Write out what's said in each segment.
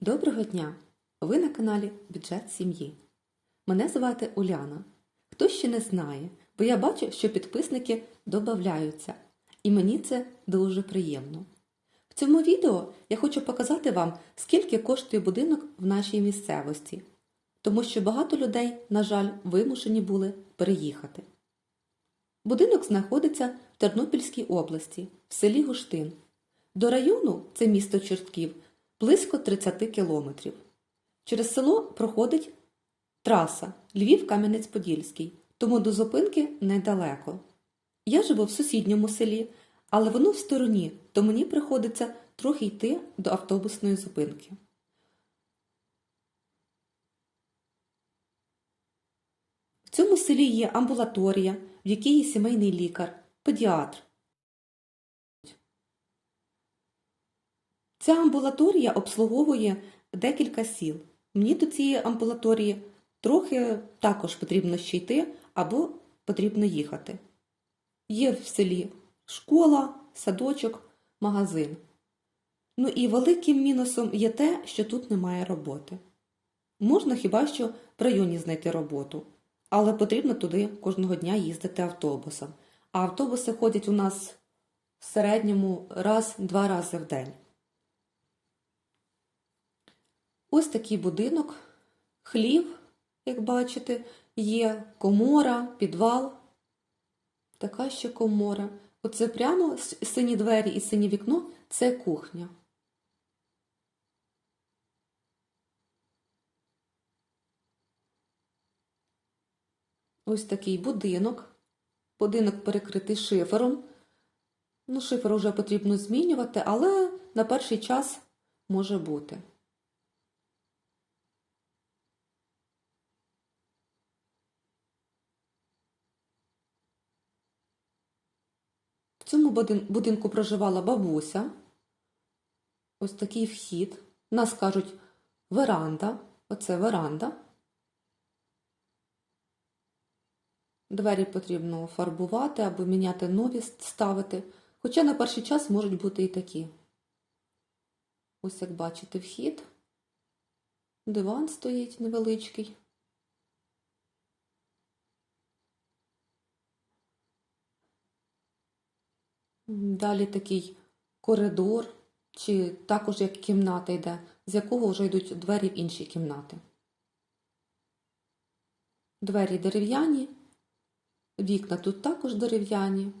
Доброго дня! Ви на каналі Бюджет сім'ї. Мене звати Уляна. Хто ще не знає, бо я бачу, що підписники додаються, і мені це дуже приємно. В цьому відео я хочу показати вам, скільки коштує будинок в нашій місцевості, тому що багато людей, на жаль, вимушені були переїхати. Будинок знаходиться в Тернопільській області, в селі Гуштин. До району, це місто Чортків, близько 30 кілометрів. Через село проходить траса Львів-Кам'янець-Подільський, тому до зупинки недалеко. Я живу в сусідньому селі, але воно в стороні, то мені приходиться трохи йти до автобусної зупинки. В цьому селі є амбулаторія, в якій є сімейний лікар, педіатр. Ця амбулаторія обслуговує декілька сіл. Мені до цієї амбулаторії трохи також потрібно ще йти або потрібно їхати. Є в селі школа, садочок, магазин. Ну і великим мінусом є те, що тут немає роботи. Можна хіба що в районі знайти роботу, але потрібно туди кожного дня їздити автобусом. А автобуси ходять у нас в середньому раз-два рази в день. Ось такий будинок, хлів, як бачите, є комора, підвал. Така ще комора. Оце прямо сині двері і синє вікно це кухня. Ось такий будинок. Будинок перекритий шифером. Ну, шифер вже потрібно змінювати, але на перший час може бути. Цьому будинку проживала бабуся. Ось такий вхід. Нас кажуть веранда. Оце веранда. Двері потрібно фарбувати або міняти нові ставити. Хоча на перший час можуть бути і такі. Ось як бачите, вхід. Диван стоїть невеличкий. Далі такий коридор, чи також як кімната йде, з якого вже йдуть двері в інші кімнати. Двері дерев'яні, вікна тут також дерев'яні.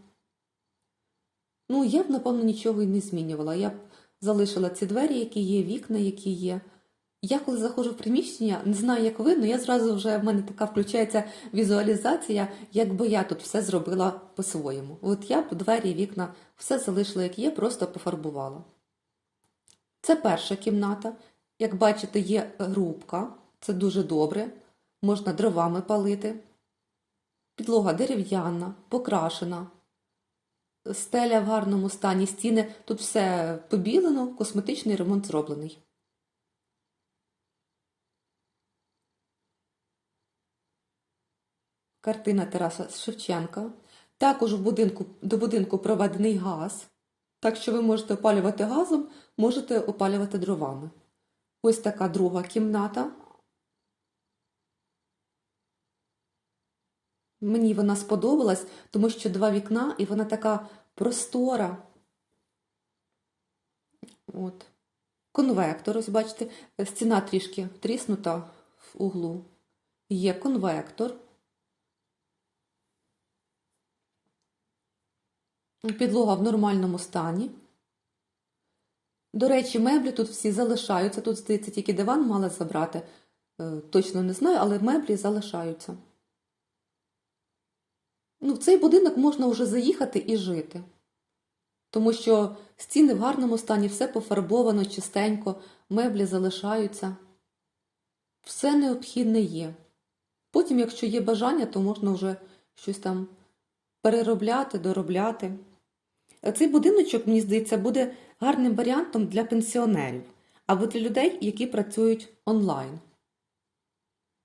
Ну, я б, напевно, нічого і не змінювала. Я б залишила ці двері, які є, вікна, які є. Я коли заходжу в приміщення, не знаю, як видно, я зразу вже в мене така включається візуалізація, якби я тут все зробила по-своєму. От я б двері, вікна, все залишила, як є, просто пофарбувала. Це перша кімната. Як бачите, є грубка, це дуже добре, можна дровами палити. Підлога дерев'яна, покрашена, стеля в гарному стані, стіни, тут все побілено, косметичний ремонт зроблений. Картина Тараса Шевченка. Також в будинку, до будинку проведений газ. Так що ви можете опалювати газом, можете опалювати дровами. Ось така друга кімната. Мені вона сподобалась, тому що два вікна, і вона така простора. От. Конвектор, ось бачите, стіна трішки тріснута в углу. Є конвектор. Підлога в нормальному стані. До речі, меблі тут всі залишаються. Тут, здається, тільки диван мали забрати. Е, точно не знаю, але меблі залишаються. Ну, В цей будинок можна вже заїхати і жити. Тому що стіни в гарному стані, все пофарбовано, чистенько, меблі залишаються. Все необхідне є. Потім, якщо є бажання, то можна вже щось там переробляти, доробляти. Цей будиночок, мені здається, буде гарним варіантом для пенсіонерів або для людей, які працюють онлайн.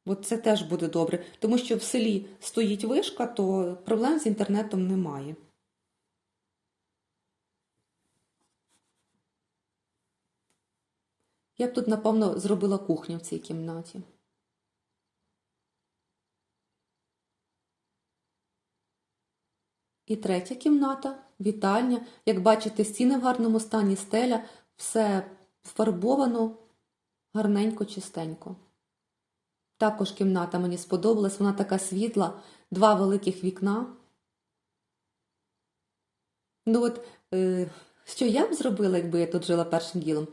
От це теж буде добре, тому що в селі стоїть вишка, то проблем з інтернетом немає. Я б тут, напевно, зробила кухню в цій кімнаті. І третя кімната, вітальня. Як бачите, стіни в гарному стані, стеля, все фарбовано, гарненько, чистенько. Також кімната мені сподобалась, вона така світла, два великих вікна. Ну от, е, що я б зробила, якби я тут жила першим ділом,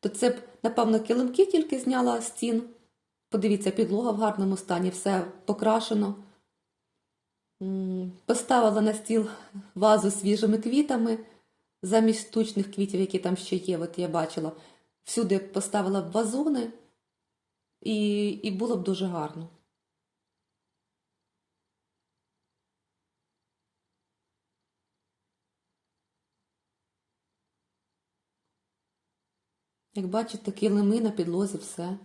то це б, напевно, килимки тільки зняла стін. Подивіться, підлога в гарному стані, все покрашено. Поставила на стіл вазу свіжими квітами, замість штучних квітів, які там ще є, от я бачила. Всюди поставила б вазони, і, і було б дуже гарно. Як бачите, килими на підлозі все,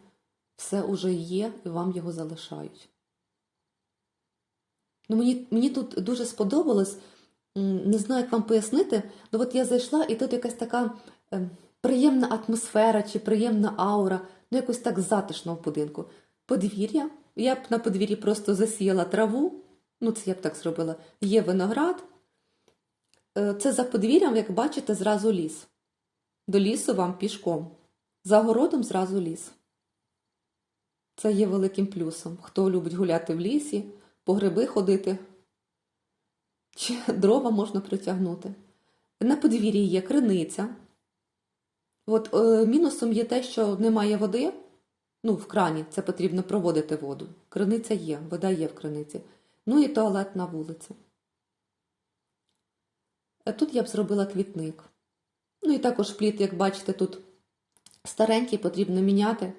все уже є, і вам його залишають. Ну, мені, мені тут дуже сподобалось, не знаю, як вам пояснити, ну от я зайшла, і тут якась така е, приємна атмосфера чи приємна аура, ну якось так затишно в будинку. Подвір'я. Я б на подвір'ї просто засіяла траву, ну це я б так зробила. Є виноград. Е, Це за подвір'ям, як бачите, зразу ліс. До лісу вам пішком. За городом зразу ліс. Це є великим плюсом. Хто любить гуляти в лісі, по гриби ходити, чи дрова можна притягнути. На подвір'ї є криниця. От е, мінусом є те, що немає води. Ну, в крані це потрібно проводити воду. Криниця є, вода є в криниці. Ну і туалет на вулиці. Тут я б зробила квітник. Ну і також плід, як бачите, тут старенький, потрібно міняти.